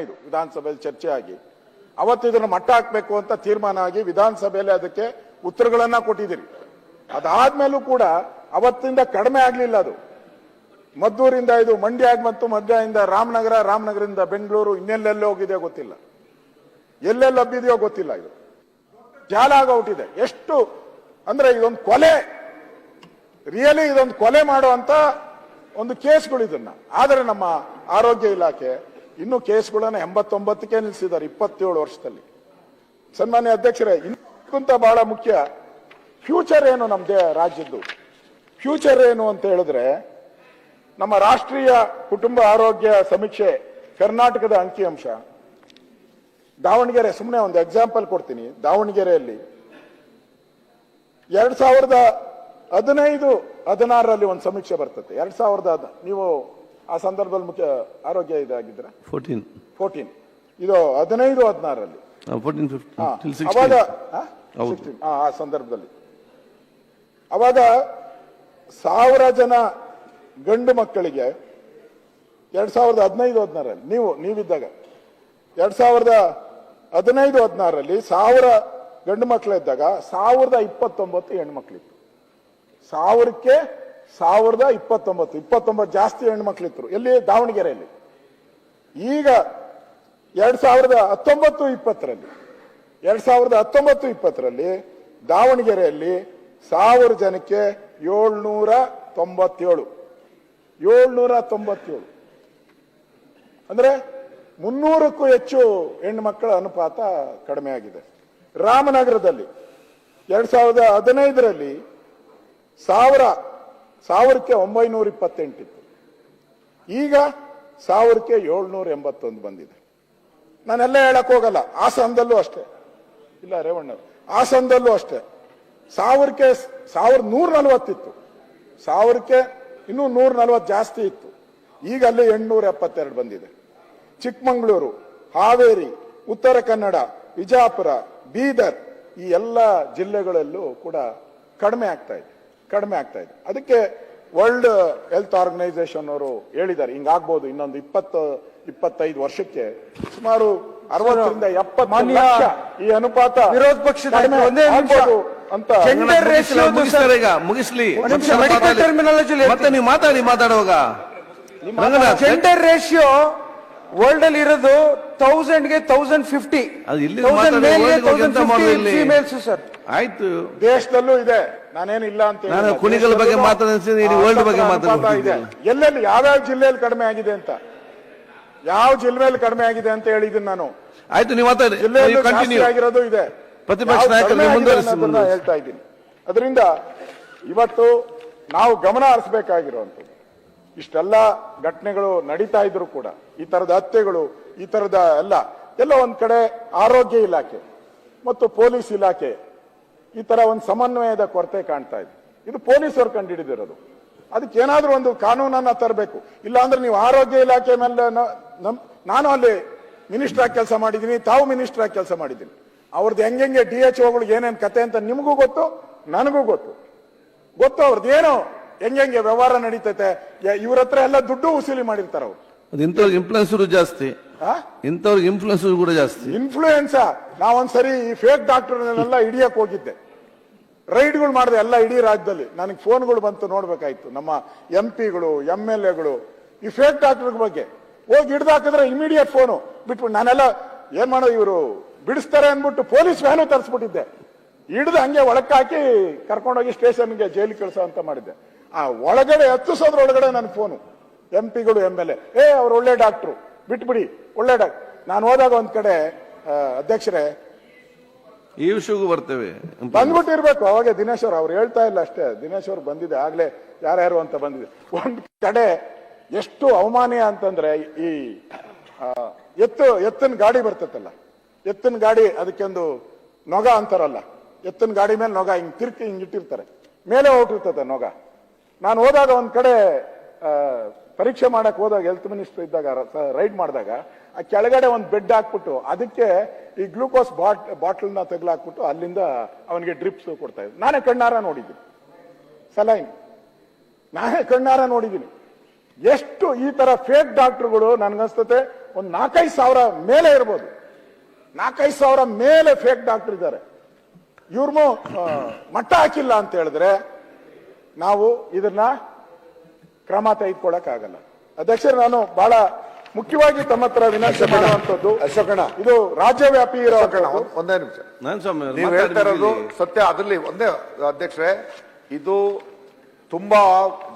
ಇದು ವಿಧಾನಸಭೆಯಲ್ಲಿ ಚರ್ಚೆ ಆಗಿ ಅವತ್ತು ಇದನ್ನು ಮಟ್ಟ ಹಾಕಬೇಕು ಅಂತ ತೀರ್ಮಾನ ಆಗಿ ವಿಧಾನಸಭೆಯಲ್ಲಿ ಅದಕ್ಕೆ ಉತ್ತರಗಳನ್ನ ಕೊಟ್ಟಿದ್ದೀರಿ. ಅದಾದ್ಮೇಲೂ ಕೂಡ ಅವತ್ತಿಂದ ಕಡಿಮೆ ಆಗ್ಲಿಲ್ಲ ಅದು. ಮದ್ದೂರಿಂದ ಇದು ಮಂಡ್ಯ ಮತ್ತು ಮಂಡ್ಯದಿಂದ ರಾಮನಗರ, ರಾಮನಗರದಿಂದ ಬೆಂಗಳೂರು, ಇನ್ನೆಲ್ಲೆಲ್ಲ ಹೋಗಿದೆ ಗೊತ್ತಿಲ್ಲ. ಎಲ್ಲೆಲ್ಲಿ ಹಬ್ಬಿದೆಯೋ ಗೊತ್ತಿಲ್ಲ ಇದು. ಜಾಲ ಹುಟ್ಟಿದೆ. ಎಷ್ಟು ಅಂದ್ರೆ ಇದೊಂದು ಕೊಲೆ. ರಿಯಲಿ ಇದೊಂದು ಕೊಲೆ ಮಾಡುವಂತ ಒಂದು ಕೇಸ್ಗಳು ಇದನ್ನ ಆದರೆ ನಮ್ಮ ಆರೋಗ್ಯ ಇಲಾಖೆ ಇನ್ನು ಕೇಸ್ಗಳನ್ನ ಎಂಬತ್ತೊಂಬತ್ತಕ್ಕೆ ನಿಲ್ಲಿಸಿದ್ದಾರೆ ಇಪ್ಪತ್ತೇಳು ವರ್ಷದಲ್ಲಿ. ಸನ್ಮಾನ್ಯ ಅಧ್ಯಕ್ಷರೇ ಇನ್ನಕ್ಕಿಂತ ಬಹಳ ಮುಖ್ಯ, ಫ್ಯೂಚರ್ ಏನು ನಮ್ಮದೇ ರಾಜ್ಯದ್ದು? ಫ್ಯೂಚರ್ ಏನು ಅಂತ ಹೇಳಿದ್ರೆ, ನಮ್ಮ ರಾಷ್ಟ್ರೀಯ ಕುಟುಂಬ ಆರೋಗ್ಯ ಸಮೀಕ್ಷೆ ಕರ್ನಾಟಕದ ಅಂಕಿಅಂಶ ದಾವಣಗೆರೆ ಸುಮ್ಮನೆ ಒಂದು ಎಕ್ಸಾಂಪಲ್ ಕೊಡ್ತೀನಿ. ದಾವಣಗೆರೆಯಲ್ಲಿ ಎರಡ್ ಸಾವಿರದ ಹದಿನೈದು, ಹದಿನಾರರಲ್ಲಿ ಒಂದು ಸಮೀಕ್ಷೆ ಬರ್ತದೆ. ಎರಡ್ ಸಾವಿರದ ನೀವು ಆ ಸಂದರ್ಭದಲ್ಲಿ ಮುಖ್ಯ ಆರೋಗ್ಯ ಇದಾಗಿದ್ರೆ? ಫೋರ್ಟೀನ್ ಫೋರ್ಟೀನ್ ಇದು ಹದಿನೈದು ಹದಿನಾರರಲ್ಲಿ ಫೋರ್ಟೀನ್ ಅವಾಗ ಸಿಕ್ಸ್ಟೀನ್ ಹಾ? ಹೌದು. 16, ಹಾ, ಆ ಸಂದರ್ಭದಲ್ಲಿ. ಅವಾಗ ಸಾವಿರ ಜನ ಗಂಡು ಮಕ್ಕಳಿಗೆ ಎರಡ್ ಸಾವಿರದ ಹದಿನೈದು ಹದಿನಾರಲ್ಲಿ. ನೀವು ನೀವಿದ್ದಾಗ ಎರಡ್ ಸಾವಿರದ ಹದಿನೈದು ಹದಿನಾರರಲ್ಲಿ ಸಾವಿರ ಗಂಡು ಮಕ್ಕಳಿದ್ದಾಗ ಸಾವಿರದ ಇಪ್ಪತ್ತೊಂಬತ್ತು ಹೆಣ್ಮಕ್ಳಿತ್ತು ಸಾವಿರಕ್ಕೆ ಸಾವಿರದ ಇಪ್ಪತ್ತೊಂಬತ್ತು ಇಪ್ಪತ್ತೊಂಬತ್ತು ಜಾಸ್ತಿ ಹೆಣ್ಣು ಮಕ್ಕಳಿತ್ತು ಎಲ್ಲಿ? ದಾವಣಗೆರೆಯಲ್ಲಿ. ಈಗ ಎರಡ್ ಸಾವಿರದ ಹತ್ತೊಂಬತ್ತು, ಇಪ್ಪತ್ತರಲ್ಲಿ. ಎರಡ್ ಸಾವಿರದ ಹತ್ತೊಂಬತ್ತು, ಇಪ್ಪತ್ತರಲ್ಲಿ ದಾವಣಗೆರೆಯಲ್ಲಿ ಸಾವಿರ ಜನಕ್ಕೆ ಏಳ್ನೂರ ತೊಂಬತ್ತೇಳು. ಏಳ್ನೂರ ತೊಂಬತ್ತೇಳು. ಅಂದ್ರೆ ಮುನ್ನೂರಕ್ಕೂ ಹೆಚ್ಚು ಹೆಣ್ಣು ಮಕ್ಕಳ ಅನುಪಾತ ಕಡಿಮೆ ಆಗಿದೆ. ರಾಮನಗರದಲ್ಲಿ ಎರಡ್ ಸಾವಿರದ ಹದಿನೈದರಲ್ಲಿ ಸಾವಿರ ಸಾವಿರಕ್ಕೆ ಒಂಬೈನೂರ ಇಪ್ಪತ್ತೆಂಟಿತ್ತು. ಈಗ ಸಾವಿರಕ್ಕೆ ಏಳ್ನೂರ ಎಂಬತ್ತೊಂದು ಬಂದಿದೆ. ನಾನೆಲ್ಲ ಹೇಳಕ್ ಹೋಗಲ್ಲ. ಹಾಸನದಲ್ಲೂ ಅಷ್ಟೇ. ಇಲ್ಲ ರೇವಣ್ಣ ಹಾಸನದಲ್ಲೂ ಅಷ್ಟೇ. ಸಾವಿರಕ್ಕೆ ಸಾವಿರದ ನೂರ ನಲವತ್ತಿತ್ತು. ಸಾವಿರಕ್ಕೆ ಇನ್ನೂ ನೂರ ನಲವತ್ತು ಜಾಸ್ತಿ ಇತ್ತು. ಈಗ ಅಲ್ಲಿ ಎಂಟುನೂರ ಎಪ್ಪತ್ತೆರಡು ಬಂದಿದೆ. ಚಿಕ್ಕಮಗಳೂರು, ಹಾವೇರಿ, ಉತ್ತರ ಕನ್ನಡ, ವಿಜಾಪುರ, ಬೀದರ್ ಈ ಎಲ್ಲ ಜಿಲ್ಲೆಗಳಲ್ಲೂ ಕೂಡ ಕಡಿಮೆ ಆಗ್ತಾ ಇದೆ. ಕಡಿಮೆ ಆಗ್ತಾ ಇದೆ. ಅದಕ್ಕೆ ವರ್ಲ್ಡ್ ಹೆಲ್ತ್ ಆರ್ಗನೈಸೇಷನ್ ಅವರು ಹೇಳಿದ್ದಾರೆ ಹಿಂಗಾಗ್ಬೋದು ಇನ್ನೊಂದು ಇಪ್ಪತ್ತು ಇಪ್ಪತ್ತೈದು ವರ್ಷಕ್ಕೆ ಸುಮಾರು ಅರವತ್ತರಿಂದ ಎಪ್ಪತ್ತು ಈ ಅನುಪಾತ ವಿರೋಧ ಪಕ್ಷದ ಕಡಿಮೆ ಒಂದೇ ನಿಮಿಷ. ಅಂತ ಈಗ? ಮುಗಿಸ್ಲಿ. ಟರ್ಮಿನಾಲಜಿ ಮತ್ತೆ ನೀವು ಮಾತಾಡಿ ಮಾತಾಡುವಾಗ. ಜೆಂಡರ್ ರೇಷಿಯೋ ವರ್ಲ್ಡ್ ಅಲ್ಲಿ ಇರೋದು ತೌಸಂಡ್ಗೆ ತೌಸಂಡ್ ಫಿಫ್ಟಿ ಆಯ್ತು. ದೇಶದಲ್ಲೂ ಇದೆ. ನಾನೇನಿಲ್ಲ ಅಂತ ನಾನು. ಕುಣಿಗಲ್ ಬಗ್ಗೆ ಮಾತಾಡ್ತೀನಿ, ಬಗ್ಗೆ. ಎಲ್ಲೆಲ್ಲಿ ಯಾವ್ಯಾವ ಜಿಲ್ಲೆಯಲ್ಲಿ ಕಡಿಮೆ ಆಗಿದೆ ಅಂತ? ಯಾವ ಜಿಲ್ಲೆಯಲ್ಲಿ ಕಡಿಮೆ ಆಗಿದೆ ಅಂತ ಹೇಳಿದ್ದೀನಿ ನಾನು. ಆಯ್ತು ನೀವು ಮಾತಾಡಿ. ಆಗಿರೋದು ಇದೆ. ಪ್ರತಿಪಕ್ಷ ನಾಯಕರು. ಹೇಳ್ತಾ ಇದ್ದೀನಿ. ಅದರಿಂದ ಇವತ್ತು ನಾವು ಗಮನ ಹರಿಸಬೇಕಾಗಿರುವಂಥದ್ದು. ಇಷ್ಟೆಲ್ಲ ಘಟನೆಗಳು ನಡೀತಾ ಇದ್ರು ಕೂಡ ಈ ತರದ ಹತ್ಯೆಗಳು ಈ ತರದ ಎಲ್ಲ ಎಲ್ಲ ಒಂದ್ ಕಡೆ ಆರೋಗ್ಯ ಇಲಾಖೆ ಮತ್ತು ಪೊಲೀಸ್ ಇಲಾಖೆ ಈ ತರ ಒಂದು ಸಮನ್ವಯದ ಕೊರತೆ ಕಾಣ್ತಾ ಇದೆ. ಇದು ಪೊಲೀಸರು ಕಂಡುಹಿಡಿದಿರೋದು. ಅದಕ್ಕೆ ಏನಾದರೂ ಒಂದು ಕಾನೂನನ್ನ ತರಬೇಕು. ಇಲ್ಲಾಂದ್ರೆ ನೀವು ಆರೋಗ್ಯ ಇಲಾಖೆ ಮೇಲೆ ನಾನು ಅಲ್ಲಿ ಮಿನಿಸ್ಟರ್ ಆಗಿ ಕೆಲಸ ಮಾಡಿದ್ದೀನಿ ತಾವು ಮಿನಿಸ್ಟರ್ ಆಗಿ ಕೆಲಸ ಮಾಡಿದ್ದೀನಿ. ಅವ್ರದ್ದು ಹೆಂಗೆ ಡಿ ಎಚ್ ಒಗಳು ಏನೇನು ಕತೆ ಅಂತ ನಿಮಗೂ ಗೊತ್ತು ನನಗೂ ಗೊತ್ತು. ಗೊತ್ತು ಅವ್ರದ್ದು ಏನು ಹೆಂಗೆ ವ್ಯವಹಾರ ನಡೀತೈತೆ ಇವ್ರ ಹತ್ರ ಎಲ್ಲ ದುಡ್ಡು ವಸೂಲಿ ಮಾಡಿರ್ತಾರ ಅವ್ರು. ಇಂಥವ್ರಿಗೆ ಇನ್ಫ್ಲುಯೆನ್ಸರು ಜಾಸ್ತಿ. ಆ? ಇಂಥವ್ರಿಗೆ ಇನ್ಫ್ಲುಯೆನ್ಸ್ ಕೂಡ ಜಾಸ್ತಿ. ಇನ್ಫ್ಲೂಯೆನ್ಸ ನಾವೊಂದ್ಸರಿ ಈ ಫೇಕ್ ಡಾಕ್ಟರ್ನೆಲ್ಲ ಹಿಡಿಯಕ್ ಹೋಗಿದ್ದೆ. ರೈಡ್ಗಳು ಮಾಡಿದೆ ಎಲ್ಲ ಇಡೀ ರಾಜ್ಯದಲ್ಲಿ. ನನಗೆ ಫೋನ್ಗಳು ಬಂತು ನೋಡ್ಬೇಕಾಯ್ತು. ನಮ್ಮ ಎಂ ಪಿಗಳು, ಎಂ ಎಲ್ ಎಗಳು ಈ ಫೇಕ್ ಡಾಕ್ಟರ್ ಬಗ್ಗೆ. ಹೋಗಿ ಹಿಡ್ದಾಕಿದ್ರೆ ಇಮಿಡಿಯೇಟ್ ಫೋನು ಬಿಟ್ಬಿಟ್ಟು ನಾನೆಲ್ಲ ಏನ್ ಮಾಡೋದು ಇವರು? ಬಿಡಿಸ್ತಾರೆ ಅಂದ್ಬಿಟ್ಟು ಪೊಲೀಸ್ ವ್ಯಾನು ತರಿಸ್ಬಿಟ್ಟಿದ್ದೆ. ಹಿಡ್ದು ಹಂಗೆ ಒಳಕ್ಕೆ ಹಾಕಿ ಕರ್ಕೊಂಡೋಗಿ ಸ್ಟೇಷನ್ಗೆ ಜೈಲಿಗೆ ಕಳಿಸೋ ಅಂತ ಮಾಡಿದ್ದೆ. ಆ ಒಳಗಡೆ ಹತ್ತಿಸೋದ್ರೊಳಗಡೆ ನನ್ನ ಫೋನು ಎಂ ಪಿಗಳು, ಎಂ ಎಲ್ ಎ. ಏ, ಅವ್ರು ಒಳ್ಳೆ ಡಾಕ್ಟ್ರು ಬಿಟ್ಬಿಡಿ, ಒಳ್ಳೆ ಡಾಕ್ಟರ್ ನಾನು ಹೋದಾಗ ಒಂದ್ ಕಡೆ ಅಧ್ಯಕ್ಷರೇ ಈ ವಿಷಯಕ್ಕೂ ಬರ್ತೇವೆ ಬಂದ್ಬಿಟ್ಟಿರ್ಬೇಕು, ಅವಾಗ ದಿನೇಶ್ ಅವ್ರು ಹೇಳ್ತಾ ಇಲ್ಲ ಅಷ್ಟೇ. ದಿನೇಶ್ ಅವ್ರು ಬಂದಿದೆ, ಆಗ್ಲೇ ಯಾರ್ಯಾರು ಅಂತ ಬಂದಿದೆ. ಒಂದ್ ಕಡೆ ಎಷ್ಟು ಅವಮಾನೀಯ ಅಂತಂದ್ರೆ ಈ ಎತ್ತು, ಎತ್ತಿನ ಗಾಡಿ ಬರ್ತೈತಲ್ಲ ಎತ್ತಿನ ಗಾಡಿ ಅದಕ್ಕೊಂದು ನೊಗ ಅಂತಾರಲ್ಲ. ಎತ್ತಿನ ಗಾಡಿ ಮೇಲೆ ನೊಗ ಹಿಂಗ್ ತಿರ್ಕಿ ಹಿಂಗ್ ಇಟ್ಟಿರ್ತಾರೆ. ಮೇಲೆ ಹೊರಟಿರ್ತದೆ ನೊಗ. ನಾನು ಹೋದಾಗ ಒಂದ್ ಕಡೆ ಪರೀಕ್ಷೆ ಮಾಡಕ್ ಹೋದಾಗ ಹೆಲ್ತ್ ಮಿನಿಸ್ಟರ್ ಇದ್ದಾಗ ರೈಡ್ ಮಾಡಿದಾಗ ಆ ಕೆಳಗಡೆ ಒಂದು ಬೆಡ್ ಹಾಕ್ಬಿಟ್ಟು ಅದಕ್ಕೆ ಈ ಗ್ಲೂಕೋಸ್ ಬಾಟ್ ಬಾಟಲ್ನ ತೆಗ್ಲಾಕ್ಬಿಟ್ಟು ಅಲ್ಲಿಂದ ಅವನಿಗೆ ಡ್ರಿಪ್ಸ್ ಕೊಡ್ತಾ ಇದ್ರು. ನಾನೇ ಕಣ್ಣಾರ ನೋಡಿದ್ದೀನಿ. ಸಲೈನ್. ನಾನೇ ಕಣ್ಣಾರ ನೋಡಿದ್ದೀನಿ. ಎಷ್ಟು ಈ ತರ ಫೇಕ್ ಡಾಕ್ಟರ್ಗಳು ನನ್ಗನ್ಸ್ತತೆ, ಒಂದು ನಾಲ್ಕೈದು ಸಾವಿರ ಮೇಲೆ ಇರ್ಬೋದು. ನಾಲ್ಕೈದು ಸಾವಿರ ಮೇಲೆ ಫೇಕ್ ಡಾಕ್ಟರ್ ಇದ್ದಾರೆ. ಇವ್ರನ್ನು ಮಟ್ಟ ಹಾಕಿಲ್ಲ ಅಂತ ಹೇಳಿದ್ರೆ ನಾವು ಇದನ್ನ ಕ್ರಮ ತೆಗೆದುಕೊಳ್ಳಕ್ಕಾಗಲ್ಲ ಅಧ್ಯಕ್ಷರು, ನಾನು ಬಹಳ ಮುಖ್ಯವಾಗಿ ತಮ್ಮ ಹತ್ರ ವಿನಾಶ ಮಾಡುವಂತದ್ದು ಅಶೋಕಣ ಇದು ರಾಜ್ಯವ್ಯಾಪಿ ಇರೋ ಕಣ ಒಂದೇ ನಿಮಿಷ. ನಾನು ಸ್ವಾಮಿ ನೀವು ಹೇಳ್ತಾ ಇರೋದು ಸತ್ಯ ಅದರಲ್ಲಿ ಒಂದೇ ಅಧ್ಯಕ್ಷರೇ ಇದು ತುಂಬಾ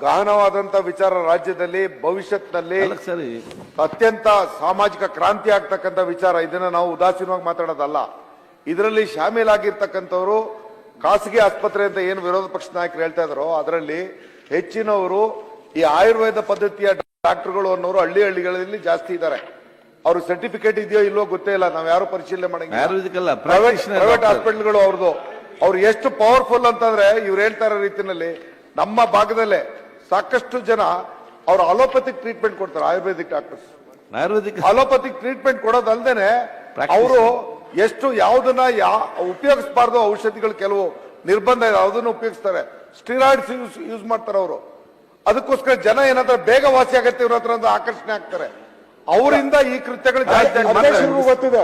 ಗಹನವಾದಂತ ವಿಚಾರ ರಾಜ್ಯದಲ್ಲಿ ಭವಿಷ್ಯತ್ನಲ್ಲಿ ಸರಿ. ಅತ್ಯಂತ ಸಾಮಾಜಿಕ ಕ್ರಾಂತಿ ಆಗ್ತಕ್ಕಂಥ ವಿಚಾರ. ಇದನ್ನ ನಾವು ಉದಾಸೀನವಾಗಿ ಮಾತಾಡೋದಲ್ಲ. ಇದರಲ್ಲಿ ಶಾಮೀಲಾಗಿರ್ತಕ್ಕಂಥವ್ರು ಖಾಸಗಿ ಆಸ್ಪತ್ರೆ ಅಂತ ಏನು ವಿರೋಧ ಪಕ್ಷದ ನಾಯಕರು ಹೇಳ್ತಾ ಇದಾರೋ ಅದರಲ್ಲಿ ಹೆಚ್ಚಿನವರು ಈ ಆಯುರ್ವೇದ ಪದ್ಧತಿಯ ಡಾಕ್ಟರ್ಗಳು ಅನ್ನೋರು ಹಳ್ಳಿ ಹಳ್ಳಿಗಳಲ್ಲಿ ಜಾಸ್ತಿ ಇದ್ದಾರೆ. ಅವ್ರ ಸರ್ಟಿಫಿಕೇಟ್ ಇದೆಯೋ ಇಲ್ಲೋ ಗೊತ್ತೇ ಇಲ್ಲ ನಾವ್ ಯಾರು ಪರಿಶೀಲನೆ ಮಾಡಂಗಿಲ್ಲ. ಪ್ರೈವೇಟ್. ಹಾಸ್ಪಿಟಲ್ಗಳು ಅವ್ರದ್ದು ಅವ್ರು ಎಷ್ಟು ಪವರ್ಫುಲ್ ಅಂತಂದ್ರೆ ಇವ್ರು ಹೇಳ್ತಾ ಇರೋ ರೀತಿಯಲ್ಲಿ ನಮ್ಮ ಭಾಗದಲ್ಲೇ ಸಾಕಷ್ಟು ಜನ ಅವ್ರು ಅಲೋಪತಿಕ್ ಟ್ರೀಟ್ಮೆಂಟ್ ಕೊಡ್ತಾರೆ ayurvedic doctors ayurvedic allopathic treatment ಕೊಡೋದಲ್ದೇನೆ ಅವರು ಎಷ್ಟು ಯಾವ್ದನ್ನ ಯಾ ಉಪಯೋಗಿಸಬಾರ್ದು ಔಷಧಿಗಳು ಕೆಲವು ನಿರ್ಬಂಧ ಇದೆ ಅದನ್ನು ಉಪಯೋಗಿಸ್ತಾರೆ. ಸ್ಟಿರಾಯ್ಡ್ಸ್ ಯೂಸ್ ಯೂಸ್ ಮಾಡ್ತಾರೆ ಅವರು. ಅದಕ್ಕೋಸ್ಕರ ಜನ ಏನಾದ್ರೆ ಬೇಗ ವಾಸಿ ಆಗತ್ತೆ ಇವ್ರ ಹತ್ರ ಒಂದು ಆಕರ್ಷಣೆ ಆಗ್ತಾರೆ. ಅವರಿಂದ ಈ ಕೃತ್ಯಗಳು ಜಾಸ್ತಿ ಅಧ್ಯಕ್ಷರಿಗೂ. ಗೊತ್ತಿದೆ.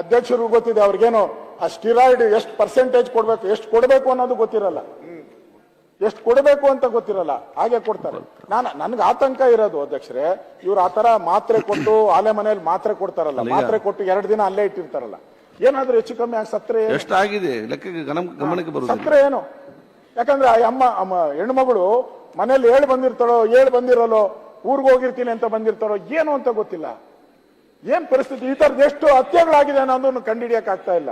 ಅಧ್ಯಕ್ಷರಿಗೂ ಗೊತ್ತಿದೆ. ಅವ್ರಿಗೇನು ಆ ಸ್ಟಿರಾಯ್ಡ್ ಎಷ್ಟು ಪರ್ಸೆಂಟೇಜ್ ಕೊಡ್ಬೇಕು ಎಷ್ಟು ಕೊಡಬೇಕು ಅನ್ನೋದು ಗೊತ್ತಿರಲ್ಲ. ಎಷ್ಟು ಕೊಡಬೇಕು ಅಂತ ಗೊತ್ತಿರಲ್ಲ. ಹಾಗೆ ಕೊಡ್ತಾರೆ. ನಾನು ನನ್ಗೆ ಆತಂಕ ಇರೋದು ಅಧ್ಯಕ್ಷರೇ ಇವ್ರು ಆತರ ಮಾತ್ರೆ ಕೊಟ್ಟು ಆಲೆ ಮನೆಯಲ್ಲಿ ಮಾತ್ರೆ ಕೊಡ್ತಾರಲ್ಲ. ಮಾತ್ರೆ ಕೊಟ್ಟು ಎರಡು ದಿನ ಅಲ್ಲೇ ಇಟ್ಟಿರ್ತಾರಲ್ಲ. ಏನಾದ್ರೂ ಹೆಚ್ಚು ಕಮ್ಮಿ ಆಗಿ ಸತ್ರೆ ಏನು? ಎಷ್ಟು ಆಗಿದೆ ಲೆಕ್ಕಕ್ಕೆ ಗಮನಕ್ಕೆ ಬರುವುದಿಲ್ಲ ಸತ್ರೆ ಏನು? ಯಾಕಂದ್ರೆ ಆ ಅಮ್ಮ ಅಮ್ಮ ಹೆಣ್ಮಗಳು ಮನೇಲಿ ಹೇಳಿ ಬಂದಿರ್ತಾಳೋ ಹೇಳಿ ಬಂದಿರಲ್ಲೋ ಊರಿಗೆ ಹೋಗಿರ್ತೀನಿ ಅಂತ ಬಂದಿರ್ತಾರೋ ಏನು ಅಂತ ಗೊತ್ತಿಲ್ಲ. ಏನ್ ಪರಿಸ್ಥಿತಿ? ಈ ತರದ ಎಷ್ಟು ಹತ್ಯೆಗಳಾಗಿದೆ ಅನ್ನೋದನ್ನು ಕಂಡುಹಿಡಿಯಕ್ ಆಗ್ತಾ ಇಲ್ಲ.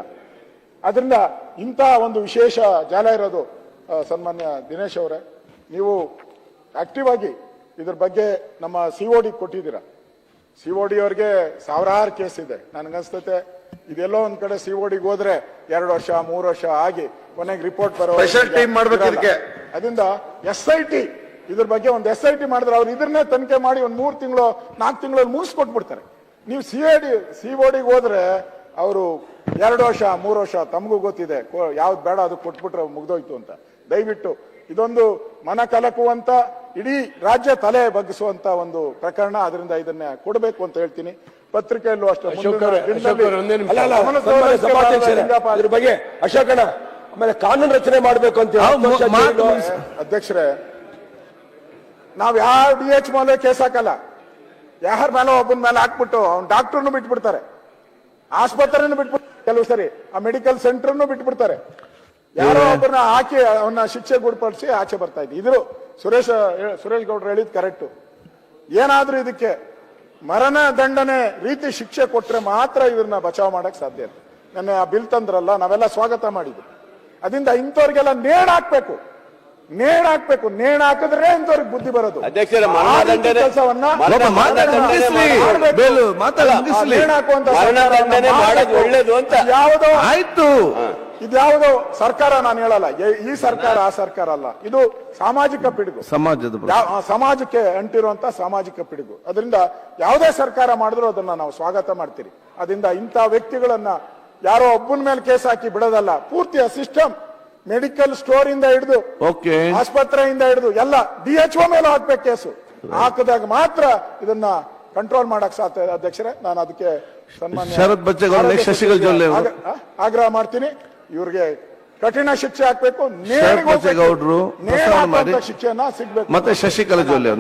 ಅದರಿಂದ ಇಂಥ ಒಂದು ವಿಶೇಷ ಜಾಲ ಇರೋದು ಸನ್ಮಾನ್ಯ ದಿನೇಶ್ ಅವರೇ. ನೀವು ಆಕ್ಟಿವ್ ಆಗಿ ಇದ್ರ ಬಗ್ಗೆ ನಮ್ಮ ಸಿ ಒ ಡಿ ಕೊಟ್ಟಿದ್ದೀರಾ. ಸಿ ಒ ಡಿ ಅವ್ರಿಗೆ ಸಾವಿರಾರು ಕೇಸ್ ಇದೆ. ನನಗನ್ಸ್ತತೆ ಇದೆಲ್ಲೋ ಒಂದ್ ಕಡೆ ಸಿ ಒ ಡಿಗೆ ಹೋದ್ರೆ ಎರಡು ವರ್ಷ ಮೂರು ವರ್ಷ ಆಗಿ ಕೊನೆಗೆ ರಿಪೋರ್ಟ್ ಬರೋ ಟೀಮ್ ಮಾಡ್ಬೇಕು. ಅದರಿಂದ ಎಸ್ ಐ ಟಿ ಇದ್ರ ಬಗ್ಗೆ ಒಂದು ಎಸ್ ಐ ಟಿ ಮಾಡಿದ್ರೆ ಅವ್ರು ಇದನ್ನೇ ತನಿಖೆ ಮಾಡಿ ಒಂದ್ ಮೂರ್ ತಿಂಗಳು ನಾಲ್ಕು ತಿಂಗಳಲ್ಲಿ ಮುಗಿಸ್ಕೊಟ್ಬಿಡ್ತಾರೆ. ನೀವು C I D C O ಡಿಗೆ ಹೋದ್ರೆ ಅವರು ಎರಡು ವರ್ಷ ಮೂರು ವರ್ಷ ತಮಗೂ ಗೊತ್ತಿದೆ ಯಾವ್ದು ಬೇಡ ಅದು ಕೊಟ್ಬಿಟ್ರೆ ಮುಗ್ದೋಯ್ತು ಅಂತ. ದಯವಿಟ್ಟು ಇದೊಂದು ಮನ ಕಲಕುವಂತ ಇಡೀ ರಾಜ್ಯ ತಲೆ ಬಗ್ಗಿಸುವಂತ ಒಂದು ಪ್ರಕರಣ ಅದರಿಂದ ಇದನ್ನ ಕೊಡಬೇಕು ಅಂತ ಹೇಳ್ತೀನಿ. ಪತ್ರಿಕೆಯಲ್ಲೂ ಅಷ್ಟೇ. ಅಶೋಕಣ್ಣ ಆಮೇಲೆ ಕಾನೂನು ರಚನೆ ಮಾಡಬೇಕು ಅಂತ. ಅಧ್ಯಕ್ಷರೇ ನಾವ್ ಯಾವ ಡಿ ಎಚ್ ಮೇಲೆ ಕೇಸ್ ಹಾಕಲ್ಲ. ಯಾರ ಮೇಲೆ ಒಬ್ಬನ ಮೇಲೆ ಹಾಕ್ಬಿಟ್ಟು ಅವ್ನ ಡಾಕ್ಟರ್ನು ಬಿಟ್ಬಿಡ್ತಾರೆ. ಆಸ್ಪತ್ರೆನೂ ಬಿಟ್ಬಿಡ್ತಾರೆ. ಕೆಲವು ಸರಿ ಆ ಮೆಡಿಕಲ್ ಸೆಂಟರ್ನು ಬಿಟ್ಬಿಡ್ತಾರೆ. ಯಾರೋ ಒಬ್ಬರನ್ನ ಹಾಕಿ ಅವನ್ನ ಶಿಕ್ಷೆ ಗುಡ್ಪಡಿಸಿ ಆಚೆ ಬರ್ತಾ ಇದ್ವಿ. ಇದ್ರು ಸುರೇಶ್ ಸುರೇಶ್ ಗೌಡ್ರು ಹೇಳಿದ್ ಕರೆಕ್ಟ್. ಏನಾದ್ರೂ ಇದಕ್ಕೆ ಮರಣ ದಂಡನೆ ರೀತಿ ಶಿಕ್ಷೆ ಕೊಟ್ರೆ ಮಾತ್ರ ಇವ್ರನ್ನ ಬಚಾವ್ ಮಾಡಕ್ ಸಾಧ್ಯ ಇದೆ ನನ್ನ ಆ ಬಿಲ್ ತಂದ್ರಲ್ಲ ನಾವೆಲ್ಲ ಸ್ವಾಗತ ಮಾಡಿದ್ವಿ. ಅದರಿಂದ ಇಂಥವ್ರಿಗೆಲ್ಲ ನೇಣ್ ಹಾಕ್ಬೇಕು. ನೇಣ್ ಹಾಕ್ಬೇಕು. ನೇಣ್ ಹಾಕಿದ್ರೆ ಇಂಥವ್ರಿಗೆ ಬುದ್ಧಿ ಬರೋದು. ಯಾವುದೋ ಆಯ್ತು. ಇದ್ಯಾವುದೋ ಸರ್ಕಾರ ನಾನು ಹೇಳಲ್ಲ. ಈ- ಈ ಸರ್ಕಾರ ಆ ಸರ್ಕಾರ ಅಲ್ಲ. ಇದು ಸಾಮಾಜಿಕ ಪಿಡುಗು. ಸಮಾಜದ ಸಮಾಜಕ್ಕೆ ಅಂಟಿರುವಂತ ಸಾಮಾಜಿಕ ಪಿಡುಗು. ಅದರಿಂದ ಯಾವುದೇ ಸರ್ಕಾರ ಮಾಡಿದ್ರು ಅದನ್ನ ನಾವು ಸ್ವಾಗತ ಮಾಡ್ತೀರಿ. ಅದರಿಂದ ಇಂಥ ವ್ಯಕ್ತಿಗಳನ್ನ ಯಾರೋ ಒಬ್ಬನ ಮೇಲೆ ಕೇಸ್ ಹಾಕಿ ಬಿಡೋದಲ್ಲ. ಪೂರ್ತಿ ಸಿಸ್ಟಮ್ ಮೆಡಿಕಲ್ ಸ್ಟೋರ್ ಇಂದ ಹಿಡಿದು ಓಕೆ. ಆಸ್ಪತ್ರೆಯಿಂದ ಹಿಡಿದು ಎಲ್ಲ ಡಿ ಎಚ್ ಒ ಮೇಲೆ ಹಾಕ್ಬೇಕು ಕೇಸು. ಹಾಕಿದಾಗ ಮಾತ್ರ ಇದನ್ನ ಕಂಟ್ರೋಲ್ ಮಾಡಕ್ ಸಾಧ್ಯ ಅಧ್ಯಕ್ಷರೇ ನಾನು ಅದಕ್ಕೆ ಶರತ್ ಬಚ್ಚೇಗೌಡ, ಆರೋಗ್ಯ ಜೊಲ್ಲೆ ಅವರು. ಆಗ್ರಹ ಮಾಡ್ತೀನಿ. ಇವ್ರಿಗೆ ಕಠಿಣ ಶಿಕ್ಷೆ ಹಾಕ್ಬೇಕು. ಶರತ್ ಬಚ್ಚೇಗೌಡ್ರು ನೇರ ಪ್ರಸ್ತಾವನೆ ಮಾಡಿ. ಶಿಕ್ಷೆಯನ್ನ ಸಿಗ್ಬೇಕು. ಮತ್ತೆ ಶಶಿಕಲಾ ಜೊಲ್ಲೆ